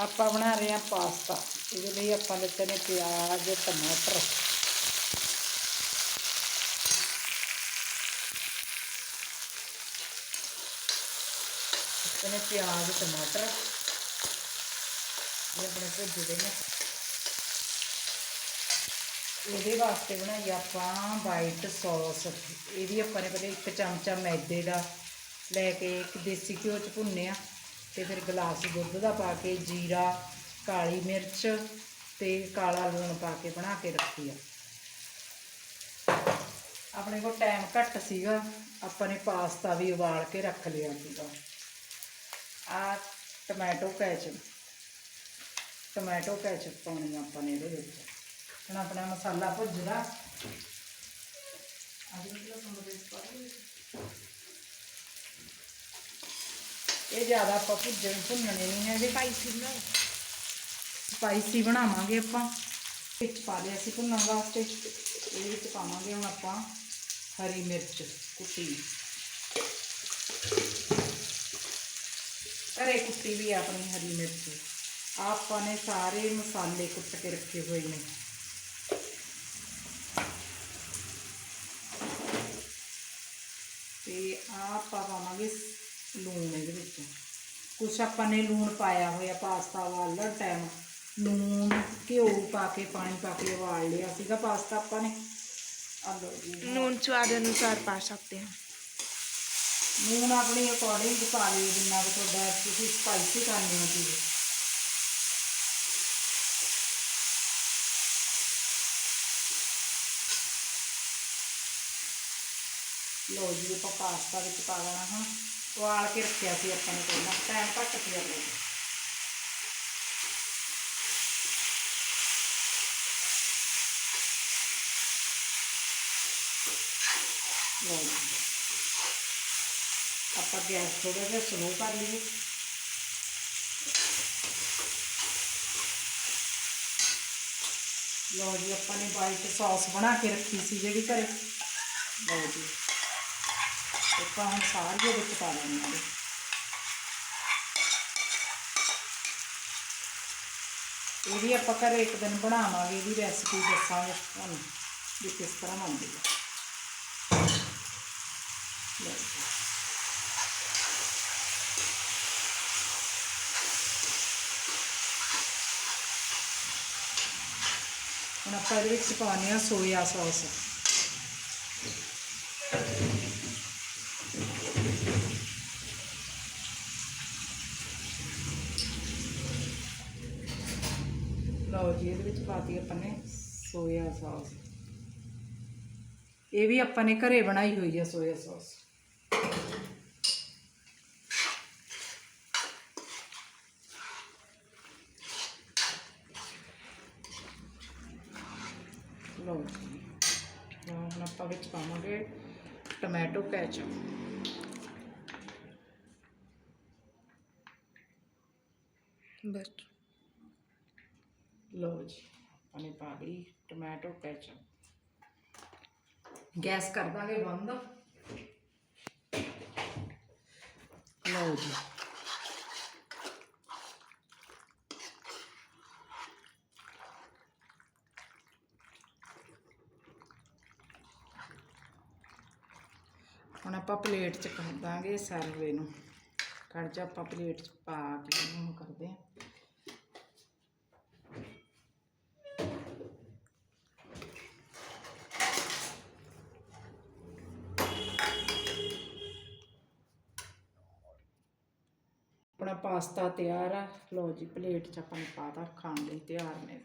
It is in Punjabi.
ਆਪਾਂ ਬਣਾ ਰਹੇ ਹਾਂ ਪਾਸਤਾ। ਇਹਦੇ ਲਈ ਆਪਾਂ ਲਿੱਤੇ ਨੇ ਪਿਆਜ਼, ਟਮਾਟਰ। ਲਿੱਤੇ ਨੇ ਪਿਆਜ਼, ਟਮਾਟਰ। ਇਹ ਆਪਣੇ ਦੇ ਨੇ। ਇਹਦੇ ਵਾਸਤੇ ਬਣਾਈ ਆਪਾਂ ਵਾਈਟ ਸੌਸ ਇਹਦੀ ਆਪਾਂ ਨੇ ਪਹਿਲੇ ਇੱਕ ਚਮਚਾ ਮੈਦੇ ਦਾ ਲੈ ਕੇ ਇੱਕ ਦੇਸੀ ਘਿਓ ਚ ਭੁੰਨਿਆ। ਤੇ ਫਿਰ ਗਲਾਸ ਦੁੱਧ ਦਾ ਪਾ ਕੇ, ਜੀਰਾ, ਕਾਲੀ ਮਿਰਚ ਤੇ ਕਾਲਾ ਲੂਣ ਪਾ ਕੇ ਬਣਾ ਕੇ ਰੱਖੀ ਆ। ਆਪਣੇ ਕੋਲ ਟਾਈਮ ਘੱਟ ਸੀਗਾ, ਆਪਾਂ ਨੇ ਪਾਸਤਾ ਵੀ ਉਬਾਲ ਕੇ ਰੱਖ ਲਿਆ ਸੀਗਾ। ਆ ਟੋਮੈਟੋ ਕੈਚਪ ਟੋਮੈਟੋ ਕੈਚਪ ਪਾਉਣੀ ਆਪਾਂ ਨੇ ਇਹਦੇ ਵਿੱਚ। ਹੁਣ ਆਪਣਾ ਮਸਾਲਾ ਭੁੱਜਦਾ ਇਹ ਜ਼ਿਆਦਾ ਆਪਾਂ ਭੁੱਜਣ ਭੁੰਨਣੇ ਨਹੀਂ ਹੈਗੇ। ਸਪਾਈਸੀ ਨਾ ਸਪਾਈਸੀ ਬਣਾਵਾਂਗੇ ਆਪਾਂ। ਵਿੱਚ ਪਾ ਲਿਆ ਸੀ ਭੁੰਨਣ ਵਾਸਤੇ। ਇਹਦੇ ਵਿੱਚ ਪਾਵਾਂਗੇ ਹੁਣ ਆਪਾਂ ਹਰੀ ਮਿਰਚ ਕੁੱਟੀ। ਘਰੇ ਕੁੱਟੀ ਵੀ ਆ ਆਪਣੀ ਹਰੀ ਮਿਰਚ। ਆਪਾਂ ਨੇ ਸਾਰੇ ਮਸਾਲੇ ਕੁੱਟ ਕੇ ਰੱਖੇ ਹੋਏ ਨੇ। ਤੇ ਆਪਾਂ ਪਾਵਾਂਗੇ ਲੂਣ ਇਹਦੇ ਵਿੱਚ। ਕੁਛ ਆਪਾਂ ਨੇ ਲੂਣ ਪਾਇਆ ਹੋਇਆ ਪਾਸਤਾ ਉਬਾਲਣ ਟਾਈਮ ਲੂਣ ਘਿਓ ਪਾ ਕੇ ਪਾਣੀ ਪਾ ਕੇ ਉਬਾਲ ਲਿਆ ਸੀਗਾ ਪਾਸਤਾ ਆਪਾਂ ਨੇ। ਆ ਲਓ ਜੀ। ਨੂਨ ਸਵਾਦ ਅਨੁਸਾਰ ਪਾ ਸਕਦੇ ਹਾਂ। ਲੂਣ ਆਪਣੀ ਅਕੋਰਡਿੰਗ ਪਾ ਲਿਓ ਜਿੰਨਾ ਕੁ ਤੁਹਾਡਾ ਤੁਸੀਂ ਸਪਾਈਸੀ ਕਰਨੀ ਹੋ ਚੀਜ਼। ਲਓ ਜੀ ਆਪਾਂ ਪਾਸਤਾ ਵਿੱਚ ਪਾ ਦੇਣਾ ਹੁਣ। ਉਬਾਲ ਕੇ ਰੱਖਿਆ ਸੀ ਆਪਾਂ ਨੇ ਪਹਿਲਾਂ ਟਾਈਮ ਘੱਟ ਸੀ ਆਪਣੇ ਕੋਲ ਆਪਾਂ ਗੈਸ ਥੋੜਾ ਜਿਹਾ ਸਲੋ ਕਰ ਲਈਏ। ਲਓ ਜੀ, ਆਪਾਂ ਨੇ ਵਾਈਟ ਸੌਸ ਬਣਾ ਕੇ ਰੱਖੀ ਸੀ ਜਿਹੜੀ ਘਰੇ। ਲਓ ਜੀ। ਆਪਾਂ ਹੁਣ ਸਾਰੀਆਂ ਵਿੱਚ ਪਾ ਲੈਣੀਆਂ ਆ ਇਹ ਵੀ ਆਪਾਂ ਘਰੇ ਇੱਕ ਦਿਨ ਬਣਾਵਾਂਗੇ, ਇਹਦੀ ਰੈਸਪੀ ਦੱਸਾਂਗੇ ਤੁਹਾਨੂੰ ਵੀ ਕਿਸ ਤਰ੍ਹਾਂ ਬਣਦੀ ਹੈ ਹੁਣ ਆਪਾਂ ਇਹਦੇ ਵਿੱਚ ਪਾਉਂਦੇ ਆ ਸੋਇਆ ਸੌਸ ਲਓ ਜੀ, ਇਹਦੇ ਵਿੱਚ ਪਾਤੀ ਆਪਾਂ ਨੇ ਸੋਇਆ ਸੌਸ ਇਹ ਵੀ ਆਪਾਂ ਨੇ ਘਰੇ ਬਣਾਈ ਹੋਈ ਹੈ ਸੋਇਆ ਸੌਸ ਲਓ ਜੀ ਹੁਣ ਆਪਾਂ ਵਿੱਚ ਪਾਵਾਂਗੇ ਟੋਮੈਟੋ ਕੈਚਪ। ਬਸ। ਲਓ ਜੀ, ਆਪਾਂ ਪਾ ਲਈ ਟੋਮੈਟੋ ਕੈਚਪ ਗੈਸ ਕਰ ਦਾਂਗੇ ਬੰਦ। ਲਓ ਜੀ। ਹੁਣ ਆਪਾਂ ਪਲੇਟ 'ਚ ਕਰ ਦਾਂਗੇ ਸਰਵ ਇਹਨੂੰ ਕੱਢ ਜਾ, ਆਪਾਂ ਪਲੇਟ 'ਚ ਪਾ ਕੇ ਇਹਨੂੰ ਕਰਦੇ ਹਾਂ ਆਪਣਾ ਪਾਸਤਾ ਤਿਆਰ ਆ। ਲਓ ਜੀ, ਪਲੇਟ 'ਚ ਆਪਾਂ ਨੇ ਪਾਤਾ ਖਾਣ ਲਈ ਤਿਆਰ ਨੇ।